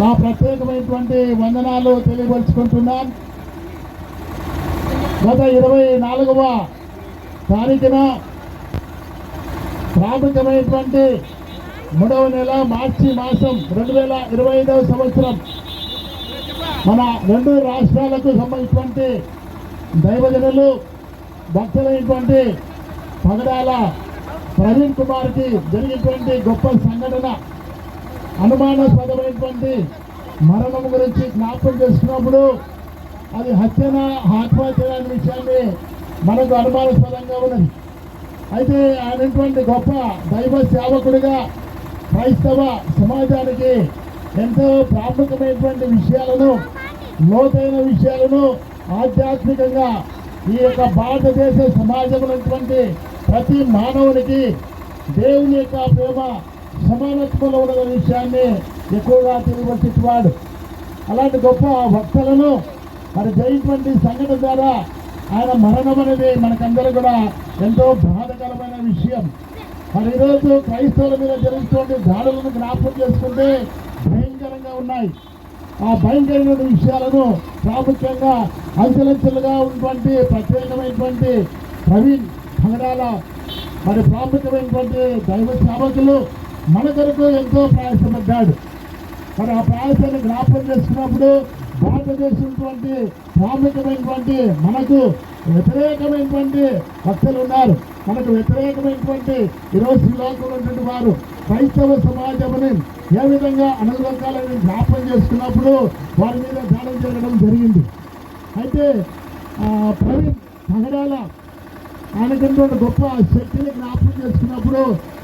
నా ప్రత్యేకమైనటువంటి వందనాలు తెలియపరుచుకుంటున్నాను గత ఇరవై నాలుగవ తారీఖున ప్రాథమికమైనటువంటి మూడవ నెల మార్చి మాసం రెండు వేల ఇరవై ఐదవ సంవత్సరం మన రెండు రాష్ట్రాలకు సంబంధించినటువంటి దైవజనులు భక్తులైనటువంటి పగడాల ప్రవీణ్ కుమార్కి జరిగినటువంటి గొప్ప సంఘటన. అనుమానాస్పదమైనటువంటి మరణం గురించి జ్ఞాపకం చేసుకున్నప్పుడు అది హత్యన ఆత్మహత్య అనే విషయాన్ని మనకు అనుమానాస్పదంగా ఉన్నది. అయితే ఆయనటువంటి గొప్ప దైవ సేవకుడిగా క్రైస్తవ సమాజానికి ఎంతో ప్రాముఖ్యమైనటువంటి విషయాలను లోతైన విషయాలను ఆధ్యాత్మికంగా ఈ యొక్క భారతదేశ సమాజంలో ఉన్నటువంటి ప్రతి మానవునికి దేవుని యొక్క ప్రేమ సమానత్వంలో ఉన్న విషయాన్ని ఎక్కువగా తెలియవచ్చేవాడు అలాంటి గొప్ప భక్తులను మరి జరిగినటువంటి సంఘటన ద్వారా ఆయన మరణం అనేది మనకందరూ కూడా ఎంతో బాధకరమైన విషయం. మరి ఈరోజు క్రైస్తవుల మీద జరుగుతున్న దాడులను జ్ఞాపకం చేసుకుంటే భయంకరంగా ఉన్నాయి. ఆ భయంకరమైన విషయాలను ప్రాముఖ్యంగా అంచెలంచెలుగా ఉన్నటువంటి ప్రత్యేకమైనటువంటి ప్రవీణ్ భగడాల మరి ప్రాముఖ్యమైనటువంటి దైవ సేవకులు మన కొరకు ఎంతో ప్రయాసపడ్డాడు. మరి ఆ ప్రయాసాన్ని జ్ఞాపకం చేసుకున్నప్పుడు భారతదేశంటువంటి ప్రాముఖ్యమైనటువంటి మనకు వ్యతిరేకమైనటువంటి భక్తులు ఉన్నారు. మనకు వ్యతిరేకమైనటువంటి ఈరోజు శ్రీలోకంలో ఉన్నటువంటి వారు క్రైస్తవ సమాజముని ఏ విధంగా అనుగ్రహాలని జ్ఞాపకం చేసుకున్నప్పుడు వారి మీద దాడులు జరగడం జరిగింది. అయితే ప్రవీణ్ పగడాల ఆయనకున్నటువంటి గొప్ప శక్తిని జ్ఞాపకం చేసుకున్నప్పుడు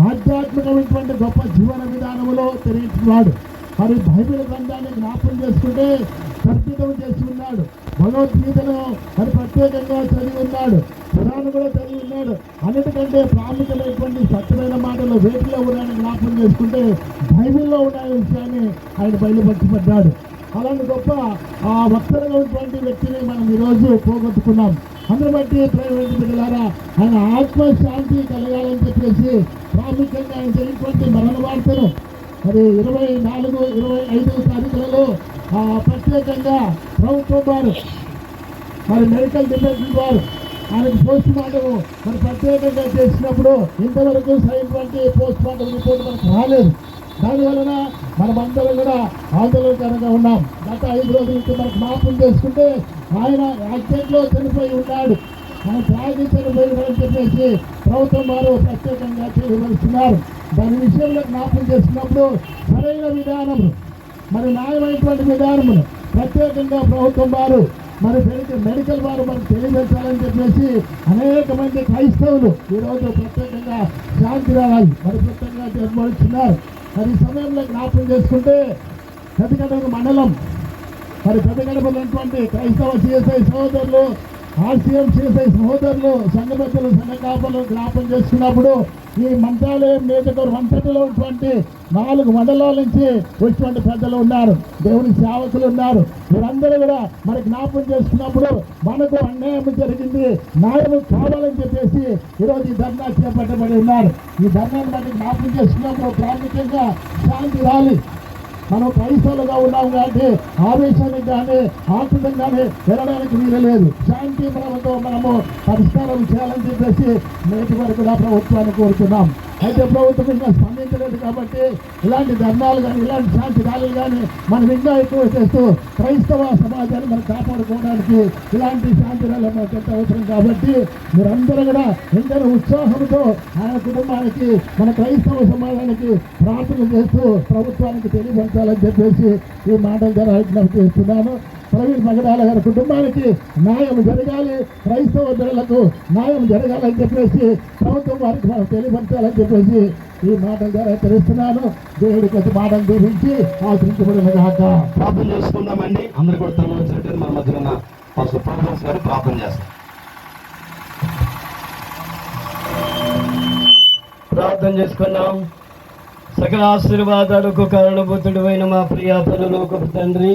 ఆధ్యాత్మికమైనటువంటి గొప్ప జీవన విధానంలో తెలియచున్నాడు మరి బైబిల్ గ్రంథాన్ని జ్ఞాపకం చేసుకుంటే ప్రత్యేకం చేసి ఉన్నాడు భగవద్గీతను మరి ప్రత్యేకంగా చదివి ఉన్నాడు. పురాణం కూడా చదివి ఉన్నాడు. అన్నిటికంటే ప్రాముఖ్యమైనటువంటి సత్యమైన మాటలు వేటిలో ఉన్నాయని జ్ఞాపకం చేసుకుంటే బైబిల్లో ఉన్న విషయాన్ని ఆయన బయలుపరచబడ్డాడు. అలాంటి గొప్ప ఆ వక్తలుగా ఉన్నటువంటి వ్యక్తిని మనం ఈరోజు పోగొట్టుకున్నాం. అందరి బట్టి బిడ్డలారా ఆయన ఆత్మశాంతి కలగాలని చెప్పేసి ప్రాముఖ్యంగా ఆయన జరిగినటువంటి మరణ వార్తను మరి ఇరవై నాలుగు ఇరవై ఐదు తారీఖులలో ప్రత్యేకంగా ప్రభుత్వం వారు మరి మెడికల్ డిపార్ట్మెంట్ వారు ఆయనకు పోస్ట్ మార్టం మరి ప్రత్యేకంగా చేసినప్పుడు ఇంతవరకు సరైనటువంటి పోస్ట్ మార్టం రిపోర్ట్ మనకు రాలేదు. దానివలన మనమందరం కూడా ఆందోళనకరంగా ఉన్నాం. గత ఐదు రోజుల నుంచి మనకు జ్ఞాపకం చేసుకుంటే ఆయన యాక్సిడెంట్లో చనిపోయి ఉన్నాడు. మన త్రాగి చనిపోయినాడని చెప్పేసి ప్రభుత్వం వారు ప్రత్యేకంగా తెలియవస్తున్నారు దాని విషయంలో జ్ఞాపకం చేసినప్పుడు సరైన విధానములు మరి న్యాయమైనటువంటి విధానములు ప్రత్యేకంగా ప్రభుత్వం వారు మరి మెడికల్ మెడికల్ వారు మనకు తెలియజేయాలని చెప్పేసి అనేక మంది క్రైస్తవులు ఈరోజు ప్రత్యేకంగా శాంతి రావాలి. మరి ప్రత్యేకంగా జన్మనిస్తున్నారు మరి సమయంలో జ్ఞాపకం చేసుకుంటే పెద్దగడప మండలం మరి పెద్దగడపలో ఉన్నటువంటి క్రైస్తవ సిఎస్ఐ సహోదరులు ఆర్సీఎం చేసే సహోదరులు సంఘ పెద్దలు సంఘ కాపలు చేసుకున్నప్పుడు ఈ మంత్రాలయం నియోజకవర్గం అంతటిలో ఉన్నటువంటి నాలుగు మండలాల నుంచి వచ్చినటువంటి పెద్దలు ఉన్నారు దేవుని సేవకులు ఉన్నారు. వీరందరూ కూడా మరి జ్ఞాపకం చేసుకున్నప్పుడు మనకు అన్యాయం జరిగింది న్యాయం కావాలని చెప్పేసి ఈరోజు ఈ ధర్నా చేపట్టబడి ఉన్నారు. ఈ ధర్నాన్ని మనకి జ్ఞాపం చేసుకున్నప్పుడు ప్రాముఖ్యంగా శాంతి రాలి మనం క్రైస్తవులుగా ఉన్నాం కాబట్టి ఆవేశానికి కానీ ఆకృతం కానీ వెళ్ళడానికి వీలు లేదు. శాంతి ప్రభుత్వం మనము పరిష్కారం చేయాలని చెప్పేసి నేటి వరకు కూడా ప్రభుత్వాన్ని కోరుతున్నాం అయితే ప్రభుత్వం ఇంకా స్పందించలేదు కాబట్టి ఇలాంటి ధర్నాలు కానీ ఇలాంటి శాంతి ర్యాలీలు కానీ మనం ఇంకా ఎక్కువ చేస్తూ క్రైస్తవ సమాజాన్ని మనం కాపాడుకోవడానికి ఇలాంటి శాంతి ర్యాలీలు మనకు ఎంత అవసరం కాబట్టి మీరందరూ కూడా ఎందరో ఉత్సాహంతో ఆయన కుటుంబానికి మన క్రైస్తవ సమాజానికి ప్రార్థన చేస్తూ ప్రభుత్వానికి తెలియపరచాలని చెప్పేసి ఈ మాటల ద్వారా విజ్ఞప్తి చేస్తున్నాను. ప్రవీణ్ మగడాల గారి కుటుంబానికి న్యాయం జరగాలి. క్రైస్తవ బిడ్డలకు న్యాయం జరగాలని చెప్పేసి ప్రభుత్వం వారికి మనం తెలియపరచాలని చెప్పేసి ఈ మాటల ద్వారా హెచ్చరిస్తున్నాను దేవుడి కొద్ది మాటలు దీవించి ఆశ్రయించబడిన కాక ప్రార్థన చేసుకుందామండి. అందరు కూడా తమ వచ్చినట్టు మన మధ్యన ఉన్న పాస్టర్ ప్రోగ్రామ్స్ గారు ప్రార్థన చేస్తారు. ప్రార్థన చేసుకున్నాం సకల ఆశీర్వాదాలకు కారణభూతుడు అయిన మా ప్రియ పరలోకపు తండ్రి